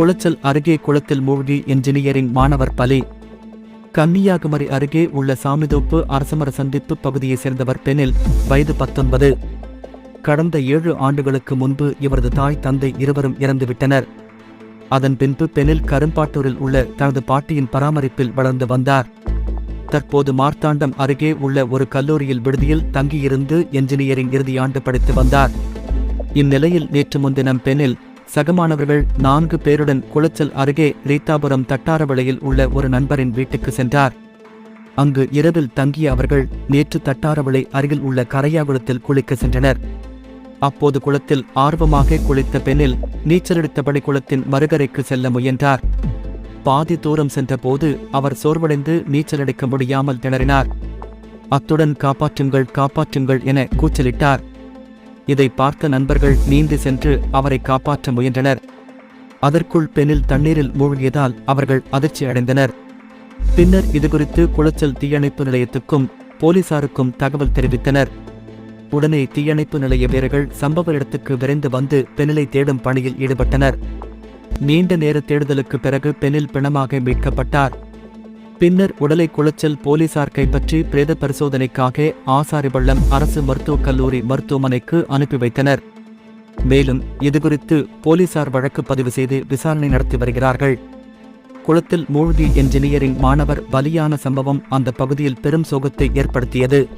குளச்சல் அருகே குளத்தில் மூழ்கி என்ஜினியரிங் மாணவர் பலி. கன்னியாகுமரி அருகே உள்ள சாமிதோப்பு அரசமர சந்திப்பு பகுதியைச் சேர்ந்தவர் பெனில் வயது பத்தொன்பது. கடந்த ஏழு ஆண்டுகளுக்கு முன்பு இவரது தாய் தந்தை இருவரும் இறந்துவிட்டனர். அதன் பின்பு பெனில் கரும்பாட்டூரில் உள்ள தனது பாட்டியின் பராமரிப்பில் வளர்ந்து வந்தார். தற்போது மார்த்தாண்டம் அருகே உள்ள ஒரு கல்லூரியில் விடுதியில் தங்கியிருந்து என்ஜினியரிங் இறுதியாண்டு படித்து வந்தார். இந்நிலையில் நேற்று முன்தினம் பெனில் சகமானவர்கள் நான்கு பேருடன் குளச்சல் அருகே ரீத்தாபுரம் தட்டாரவளையில் உள்ள ஒரு நண்பரின் வீட்டுக்கு சென்றார். அங்கு இரவில் தங்கிய அவர்கள் நேற்று தட்டாரவளை அருகில் உள்ள கரையாகுளத்தில் குளிக்க சென்றனர். அப்போது குளத்தில் ஆர்வமாக குளித்த பெண்ணில் நீச்சலடித்தபடி குளத்தின் மறுகரைக்கு செல்ல முயன்றார். பாதி தூரம் சென்றபோது அவர் சோர்வடைந்து நீச்சலடிக்க முடியாமல் திணறினார். அத்துடன் காப்பாற்றுங்கள் காப்பாற்றுங்கள் என கூச்சலிட்டார். இதை பார்த்த நண்பர்கள் நீந்தி சென்று அவரை காப்பாற்ற முயன்றனர். அதற்குள் பெண்ணில் தண்ணீரில் மூழ்கியதால் அவர்கள் அதிர்ச்சி அடைந்தனர். பின்னர் இதுகுறித்து குளச்சல் தீயணைப்பு நிலையத்துக்கும் போலீசாருக்கும் தகவல் தெரிவித்தனர். உடனே தீயணைப்பு நிலைய வீரர்கள் சம்பவ இடத்துக்கு விரைந்து வந்து பெண்ணிலை தேடும் பணியில் ஈடுபட்டனர். நீண்ட நேர தேடுதலுக்கு பிறகு பெண்ணில் பிணமாக மீட்கப்பட்டார். பின்னர் உடலை குளச்சல் போலீசார் கைப்பற்றி பிரேத பரிசோதனைக்காக ஆசாரிபள்ளம் அரசு மருத்துவக் கல்லூரி மருத்துவமனைக்கு அனுப்பி வைத்தனர். மேலும் இதுகுறித்து போலீசார் வழக்கு பதிவு செய்து விசாரணை நடத்தி வருகிறார்கள். குளத்தில் மூழ்கி என்ஜினியரிங் மாணவர் பலியான சம்பவம் அந்த பகுதியில் பெரும் சோகத்தை ஏற்படுத்தியது.